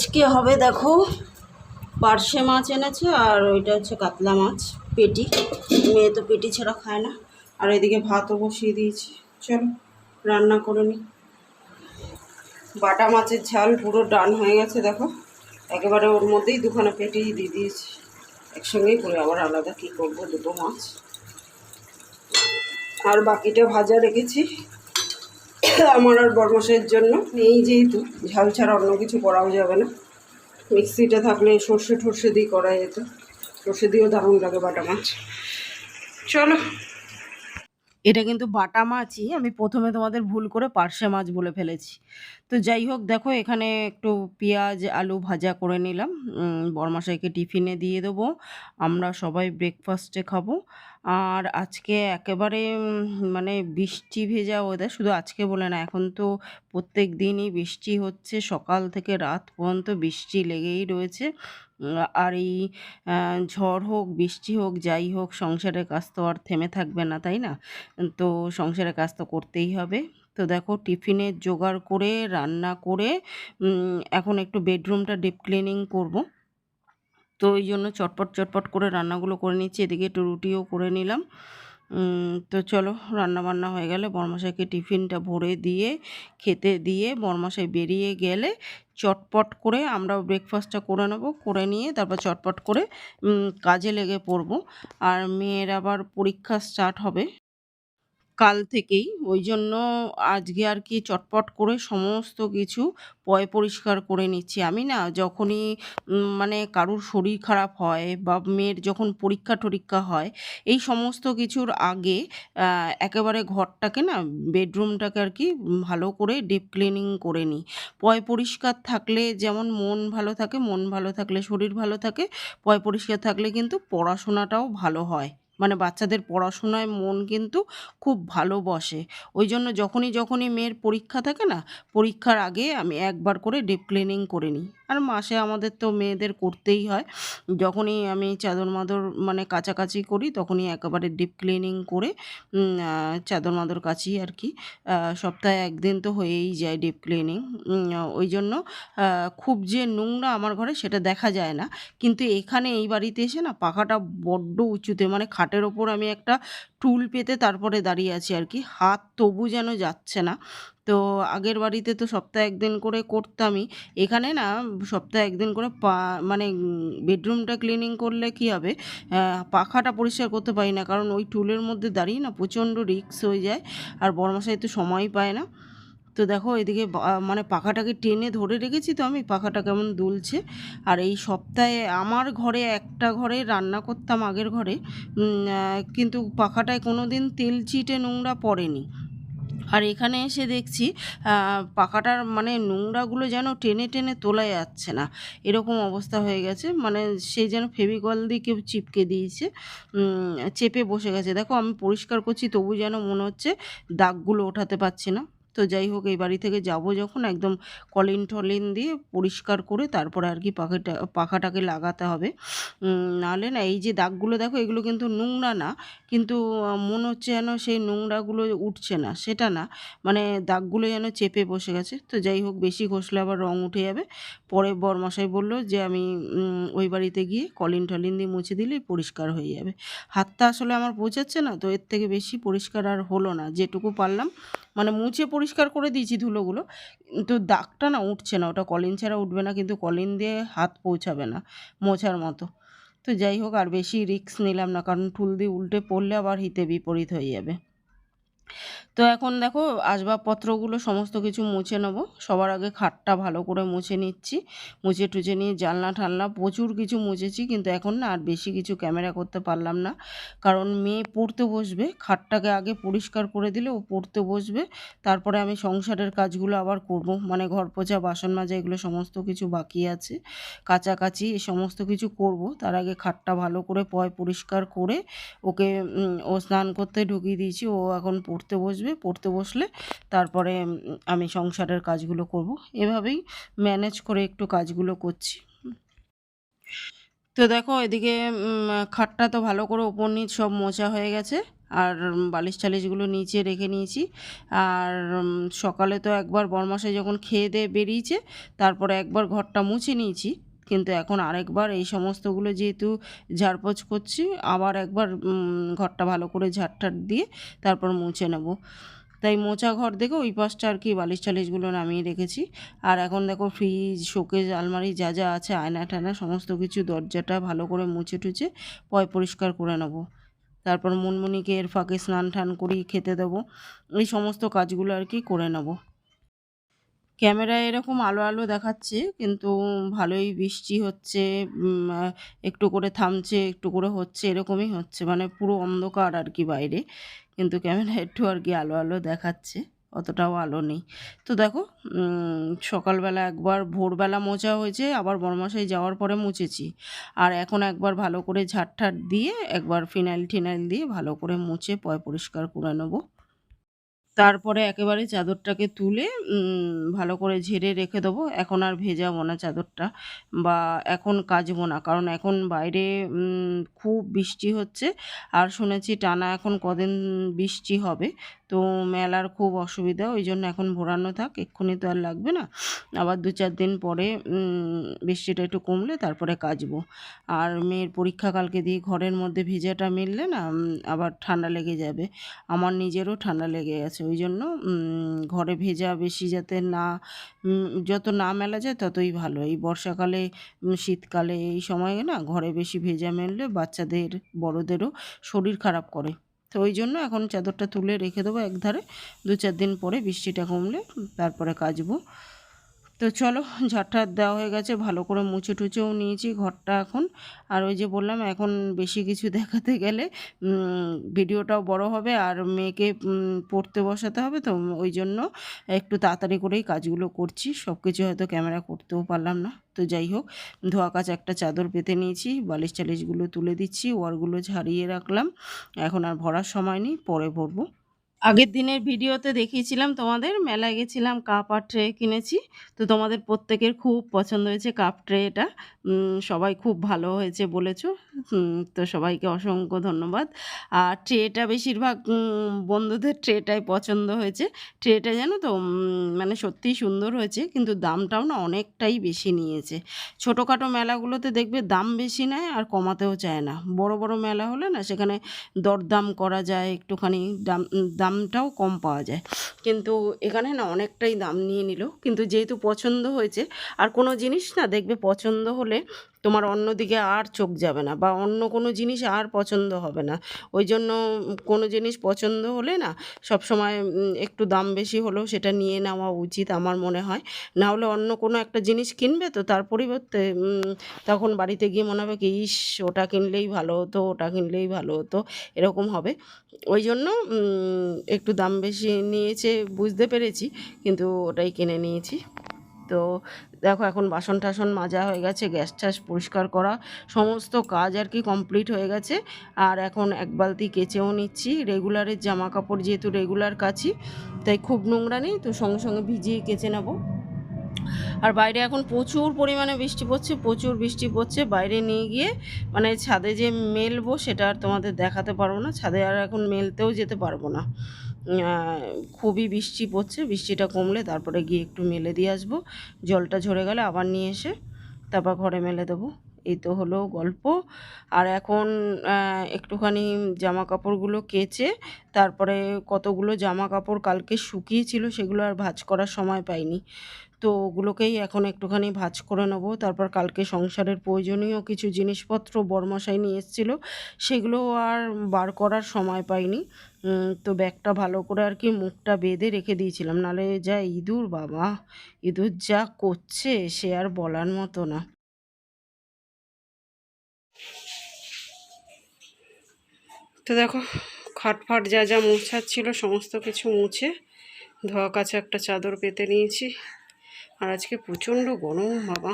আজকে হবে দেখো? পার্শে মাছ এনেছে আর ওইটা হচ্ছে কাতলা মাছ, পেটি। মেয়ে তো পেটি ছাড়া খায় না। আর এদিকে ভাতও বসিয়ে দিয়েছি। চলো, রান্না করে নিই বাটা মাছের ঝাল পুরো ডান হয়ে গেছে, দেখো। একেবারে ওর মধ্যেই দুখানা পেটি দিয়ে দিয়েছি। একসঙ্গেই করে আবার আলাদা কী করব, দুটো মাছ। আর বাকিটা ভাজা রেখেছি। আমার আর বরমশের জন্য এই যেহেতু ঝাল ছাড়া অন্য কিছু করাও যাবে না। মিক্সিটা থাকলে সর্ষে ঠর্ষে দিয়ে করা যেত। সর্ষে দিয়েও দারুণ লাগে বাটা মাছ। চলো। এটা কিন্তু বাটা মাছই আমি প্রথমে তোমাদের ভুল করে পার্শে মাছ বলে ফেলেছি। তো যাই হোক দেখো এখানে একটু পেঁয়াজ আলু ভাজা করে নিলাম। উম, বরমাসাইকে টিফিনে দিয়ে দেবো। আমরা সবাই ব্রেকফাস্টে খাব। আর আজকে একেবারে মানে বৃষ্টি ভেজা ওয়েদার শুধু আজকে বলে না, এখন তো প্রত্যেক দিনই বৃষ্টি হচ্ছে, সকাল থেকে রাত পর্যন্ত বৃষ্টি লেগেই রয়েছে। আর এই ঝড় হোক, বৃষ্টি হোক, যাই হোক, সংসারের কাজ তো আর থেমে থাকবে না, তাই না? তো সংসারের কাজ তো করতেই হবে। তো দেখো, টিফিনের জোগাড় করে, রান্না করে এখন একটু বেডরুমটা ডিপ ক্লিনিং করব। তো এই জন্য চটপট চটপট করে রান্নাগুলো করে নিচ্ছি। এদিকে একটু রুটিও করে নিলাম। তো চলো রান্না বান্না হয়ে গেলে বরমাসাইকে টিফিনটা ভরে দিয়ে, খেতে দিয়ে বরমাসাই বেরিয়ে গেলে চটপট করে আমরা ব্রেকফাস্টটা করে নেব, করে নিয়ে তারপর চটপট করে কাজে লেগে পড়ব। আর মেয়ের আবার পরীক্ষা স্টার্ট হবে। কাল থেকেই। ওই জন্য আজকে আর কি চটপট করে সমস্ত কিছু পয় পরিষ্কার করে নিচ্ছি। আমি না যখনই মানে কারুর শরীর খারাপ হয় বা মেয়ের যখন পরীক্ষা টরীক্ষা হয়, এই সমস্ত কিছুর আগে একেবারে ঘরটাকে না, বেডরুমটাকে আর কি ভালো করে ডিপ ক্লিনিং করে নিই। পয় পরিষ্কার থাকলে যেমন মন ভালো থাকে, মন ভালো থাকলে শরীর ভালো থাকে, পয় পরিষ্কার থাকলে কিন্তু পড়াশোনাটাও ভালো হয়। মানে বাচ্চাদের পড়াশোনায় মন কিন্তু খুব ভালো বসে। ওই জন্য যখনই যখনই মেয়ের পরীক্ষা থাকে না, পরীক্ষার আগে আমি একবার করে ডিপ ক্লিনিং করে নিই। আর মাসে আমাদের তো মেয়েদের করতেই হয়। যখনই আমি চাদর মাদর মানে কাচাকাচি করি, তখনই একেবারে ডিপ ক্লিনিং করে চাদর মাদর কাচি আর কি। সপ্তাহে একদিন তো হয়েই যায় ডিপ ক্লিনিং ওই জন্য খুব যে নোংরা আমার ঘরে সেটা দেখা যায় না। কিন্তু এখানে এই বাড়িতে এসে না পাখাটা বড্ড উঁচুতে মানে খাটের ওপর আমি একটা টুল পেতে তারপরে দাঁড়িয়ে আছি আর কি। হাত তবু যেন যাচ্ছে না। তো আগের বাড়িতে তো সপ্তাহে একদিন করে করতামই। এখানে না সপ্তাহে একদিন করে পা মানে বেডরুমটা ক্লিনিং করলে কি হবে? পাখাটা পরিষ্কার করতে পারি না। কারণ ওই টুলের মধ্যে দাঁড়িয়ে না প্রচণ্ড রিক্স হয়ে যায়। আর বড়মশাই তো সময় পায় না। তো দেখো এদিকে মানে পাখাটাকে টেনে ধরে রেখেছি তো আমি, পাখাটা কেমন দুলছে। আর এই সপ্তাহে আমার ঘরে একটা ঘরে রান্না করতাম আগের ঘরে। কিন্তু পাখাটায় কোনো দিন তেল চিটে নোংরা পড়েনি। আর এখানে এসে দেখছি পাখাটার মানে নোংরাগুলো যেন টেনে টেনে তোলা যাচ্ছে না। এরকম অবস্থা হয়ে গেছে। মানে সেই যেন ফেভিকল দিয়ে কেউ চিপকে দিয়েছে চেপে বসে গেছে। দেখো আমি পরিষ্কার করছি, তবু যেন মনে হচ্ছে দাগগুলো ওঠাতে পারছি না। তো যাই হোক, এই বাড়ি থেকে যাব যখন একদম কলিন টলিন দিয়ে পরিষ্কার করে তারপরে আর কি পাখাটা, পাখাটাকে লাগাতে হবে। নাহলে না এই যে দাগগুলো দেখো, এগুলো কিন্তু নোংরা না, কিন্তু মনে হচ্ছে যেন সেই নোংরাগুলো উঠছে না, সেটা না। মানে দাগগুলো যেন চেপে বসে গেছে। তো যাই হোক, বেশি ঘষলে আবার রং উঠে যাবে। পরে বরমশাই বলল যে, আমি ওই বাড়িতে গিয়ে কলিন টলিন দিয়ে মুছে দিলেই পরিষ্কার হয়ে যাবে। হাতটা আসলে আমার পৌঁছাচ্ছে না, তো এর থেকে বেশি পরিষ্কার আর হলো না, যেটুকু পারলাম। মানে মুছে পরিষ্কার করে দিয়েছি ধুলোগুলো। কিন্তু দাগটা না উঠছে না, ওটা কলিন ছাড়া উঠবে না, কিন্তু কলিন দিয়ে হাত পৌঁছাবে না মোছার মতো। তো যাই হোক, আর বেশি রিস্ক নিলাম না, কারণ টুল দিয়ে উল্টে পড়লে আবার হিতে বিপরীত হয়ে যাবে। তো এখন দেখো আসবাবপত্রগুলো সমস্ত কিছু মুছে নেব। সবার আগে খাটটা ভালো করে মুছে নিচ্ছি। মুছে টুছে নিয়ে জানলা ঠালনা প্রচুর কিছু মুছেছি কিন্তু এখন না আর বেশি কিছু ক্যামেরা করতে পারলাম না। কারণ মেয়ে পড়তে বসবে, খাটটাকে আগে পরিষ্কার করে দিলে ও পড়তে বসবে। তারপরে আমি সংসারের কাজগুলো আবার করব। মানে ঘর পোছা, বাসন মাজা এগুলো সমস্ত কিছু বাকি আছে। কাচাকাচি এ সমস্ত কিছু করব। তার আগে খাটটা ভালো করে পয় পরিষ্কার করে ওকে ও স্নান করতে ঢুকিয়ে দিয়েছি। ও এখন পড়তে বসবে, পড়তে বসলে তারপরে আমি সংসারের কাজগুলো করব। এভাবেই ম্যানেজ করে একটু কাজগুলো করছি। তো দেখো, এদিকে খাটটা তো ভালো করে ওপর নিচ সব মোছা হয়ে গেছে। আর বালিশ টালিশগুলো নিচে রেখে নিয়েছি। আর সকালে তো একবার বরমাসে যখন খেয়ে দিয়ে বেরিয়েছে, তারপরে একবার ঘরটা মুছে নিয়েছি। কিন্তু এখন আরেকবার এই সমস্তগুলো যেহেতু ঝাড়পোছ করছি, আবার একবার ঘরটা ভালো করে ঝাড়টাট দিয়ে তারপর মুছে নেব। তাই মোচা ঘর দেখে ওই পাশটা আর কি বালিশ টালিশগুলো নামিয়ে রেখেছি। আর এখন দেখো ফ্রিজ শোকেজ আলমারি যা যা আছে, আয়না টায়না সমস্ত কিছু দরজাটা ভালো করে মুছে টুছে পয় পরিষ্কার করে নেব। তারপর মুনমুনিকে এর ফাঁকে স্নান টান করি খেতে দেবো। এই সমস্ত কাজগুলো আর কি করে নেব। ক্যামেরায় এরকম আলো আলো দেখাচ্ছে, কিন্তু ভালোই বৃষ্টি হচ্ছে একটু করে থামছে, একটু করে হচ্ছে, এরকমই হচ্ছে মানে পুরো অন্ধকার আর কি বাইরে। কিন্তু ক্যামেরা একটু আর কি আলো আলো দেখাচ্ছে, অতটাও আলো নেই। তো দেখো সকালবেলা একবার, ভোরবেলা মোচা হয়েছে, আবার বরমাসাই যাওয়ার পরে মুছেছি। আর এখন একবার ভালো করে ঝাড় দিয়ে, একবার ফিনাইল টিনাইল দিয়ে ভালো করে মুছে, পয় পরিষ্কার করে নেব। তারপরে একেবারে চাদরটাকে তুলে ভালো করে ঝেড়ে রেখে দেবো। এখন আর ভেজাবো না চাদরটা বা এখন কাচবো না। কারণ এখন বাইরে খুব বৃষ্টি হচ্ছে। আর শুনেছি টানা এখন কদিন বৃষ্টি হবে। তো মেলার খুব অসুবিধা, ওই জন্য এখন ভোরানো থাক। এক্ষুনি তো আর লাগবে না। আবার দু চার দিন পরে বৃষ্টিটা একটু কমলে তারপরে কাচবো। আর মেয়ের পরীক্ষা কালকে দিয়ে ঘরের মধ্যে ভেজাটা মিললে না আবার ঠান্ডা লেগে যাবে। আমার নিজেরও ঠান্ডা লেগে গেছে। ওই জন্য ঘরে ভেজা বেশি যাতে না যত না মেলা যায় ততই ভালো। এই বর্ষাকালে শীতকালে এই সময়ে না ঘরে বেশি ভেজা মেললে বাচ্চাদের, বড়দেরও শরীর খারাপ করে। তো ওই জন্য এখন চাদরটা তুলে রেখে দেবো একধারে। দু চার দিন পরে বৃষ্টিটা কমলে তারপরে কাচবো। তো চলো ঝাড়টা দেওয়া হয়ে গেছে, ভালো করে মুছে টুচেও নিয়েছি ঘরটা এখন। আর ওই যে বললাম, এখন বেশি কিছু দেখাতে গেলে ভিডিওটাও বড় হবে আর মেয়েকে পড়তে বসাতে হবে। তো ওই জন্য একটু তাড়াতাড়ি করেই কাজগুলো করছি। সব কিছু হয়তো ক্যামেরা করতেও পারলাম না। তো যাই হোক, ধোয়া কাচা একটা চাদর পেতে নিয়েছি, বালিশ টালিশগুলো তুলে দিচ্ছি, ওয়ারগুলো ঝাড়িয়ে রাখলাম। এখন আর ভরার সময় নেই, পরে ভরবো। আগের দিনের ভিডিওতে দেখিয়েছিলাম তোমাদের, মেলায় গেছিলাম কাপ আর ট্রে কিনেছি। তো তোমাদের প্রত্যেকের খুব পছন্দ হয়েছে কাপ ট্রেটা সবাই খুব ভালো হয়েছে বলেছ। তো সবাইকে অসংখ্য ধন্যবাদ। আর ট্রেটা বেশিরভাগ বন্ধুদের ট্রেটাই পছন্দ হয়েছে। ট্রেটা জানো তো মানে সত্যিই সুন্দর হয়েছে, কিন্তু দামটাও না অনেকটাই বেশি নিয়েছে। ছোটোখাটো মেলাগুলোতে দেখবে দাম বেশি নেয় আর কমাতেও চায় না। বড় বড় মেলা হলে না সেখানে দরদাম করা যায়, একটুখানি দাম দামটাও কম পাওয়া যায়। কিন্তু এখানে না অনেকটাই দাম নিয়ে নিল। কিন্তু যেহেতু পছন্দ হয়েছে, আর কোনো জিনিস না দেখবে পছন্দ হলে তোমার অন্যদিকে আর চোখ যাবে না বা অন্য কোনো জিনিস আর পছন্দ হবে না। ওই জন্য কোনো জিনিস পছন্দ হলে না সব সময় একটু দাম বেশি হলেও সেটা নিয়ে নেওয়া উচিত আমার মনে হয়। না হলে অন্য কোনো একটা জিনিস কিনবে তো তার পরিবর্তে তখন বাড়িতে গিয়ে মনে হবে কি, ইস, ওটা কিনলেই ভালো হতো, ওটা কিনলেই ভালো হতো। এরকম হবে। ওই জন্য একটু দাম বেশি নিয়েছে বুঝতে পেরেছি, কিন্তু ওটাই কিনে নিয়েছি। তো দেখো এখন বাসন টাসন মাজা হয়ে গেছে, গ্যাস ট্যাস পরিষ্কার করা, সমস্ত কাজ আর কি কমপ্লিট হয়ে গেছে। আর এখন এক বালতি কেচেও নিচ্ছি রেগুলারের জামা কাপড় যেহেতু রেগুলার কাছি তাই খুব নোংরা নেই, তো সঙ্গে সঙ্গে ভিজিয়ে কেচে নেব। আর বাইরে এখন প্রচুর পরিমাণে বৃষ্টি পড়ছে, প্রচুর বৃষ্টি পড়ছে, বাইরে নিয়ে গিয়ে মানে ছাদে যে মেলবো সেটা আর তোমাদের দেখাতে পারব না, ছাদে আর এখন মেলতেও যেতে পারব না। খুবই বৃষ্টি পড়ছে, বৃষ্টিটা কমলে তারপরে গিয়ে একটু মেলে দিয়ে আসব। জলটা ঝরে গেলে আবার নিয়ে এসে তারপর ঘরে মেলে দেবো। এই তো হলো গল্প। আর এখন একটুখানি জামা কাপড়গুলো কেচে তারপরে কতগুলো জামা কাপড় কালকে শুকিয়েছিল সেগুলো আর ভাজ করার সময় পাইনি। তো ওগুলোকেই এখন একটুখানি ভাঁজ করে নেব। তারপর কালকে সংসারের প্রয়োজনীয় কিছু জিনিসপত্র বরমশাই নিয়ে এসেছিল, সেগুলো আর বার করার সময় পাইনি। তো ব্যাগটা ভালো করে আর কি মুখটা বেঁধে রেখে দিয়েছিলাম। নালে যা ইঁদুর, বাবা! ইঁদুর যা করছে, সে আর বলার মতো না। তো দেখো খাট ফাট যা যা মোছার সমস্ত কিছু মুছে ধোয়া কাছে একটা চাদর পেতে নিয়েছি। আর আজকে প্রচণ্ড গরম, বাবা।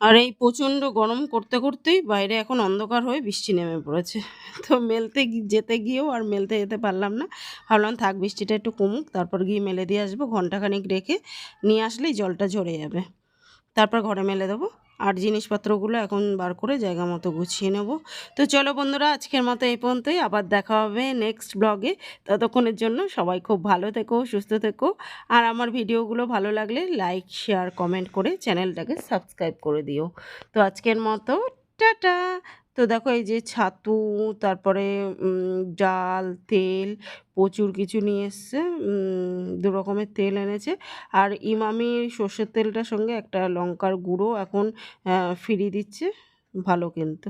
আর এই প্রচণ্ড গরম করতে করতেই বাইরে এখন অন্ধকার হয়ে বৃষ্টি নেমে পড়েছে। তো মেলতে যেতে গিয়েও আর মেলতে যেতে পারলাম না। ভাবলাম থাক, বৃষ্টিটা একটু কমুক, তারপর গিয়ে মেলে দিয়ে আসব। ঘন্টাখানিক রেখে নিয়ে আসলেই জলটা ঝরে যাবে। তারপর ঘরে মেলে দেবো। আর জিনিসপত্রগুলো এখন বার করে জায়গা মতো গুছিয়ে নেব। তো চলো বন্ধুরা, আজকের মতো এই পর্যন্তই। আবার দেখা হবে নেক্সট ব্লগে ততক্ষণের জন্য সবাই খুব ভালো থেকো, সুস্থ থেকো। আর আমার ভিডিওগুলো ভালো লাগলে লাইক শেয়ার কমেন্ট করে চ্যানেলটাকে সাবস্ক্রাইব করে দিও। তো আজকের মতো, টাটা! তো দেখো এই যে ছাতু, তারপরে ডাল, তেল প্রচুর কিছু নিয়ে এসছে। দু রকমের তেল এনেছে। আর ইমামি সর্ষের তেলটার সঙ্গে একটা লঙ্কার গুঁড়ো এখন ফিরিয়ে দিচ্ছে। ভালো কিন্তু।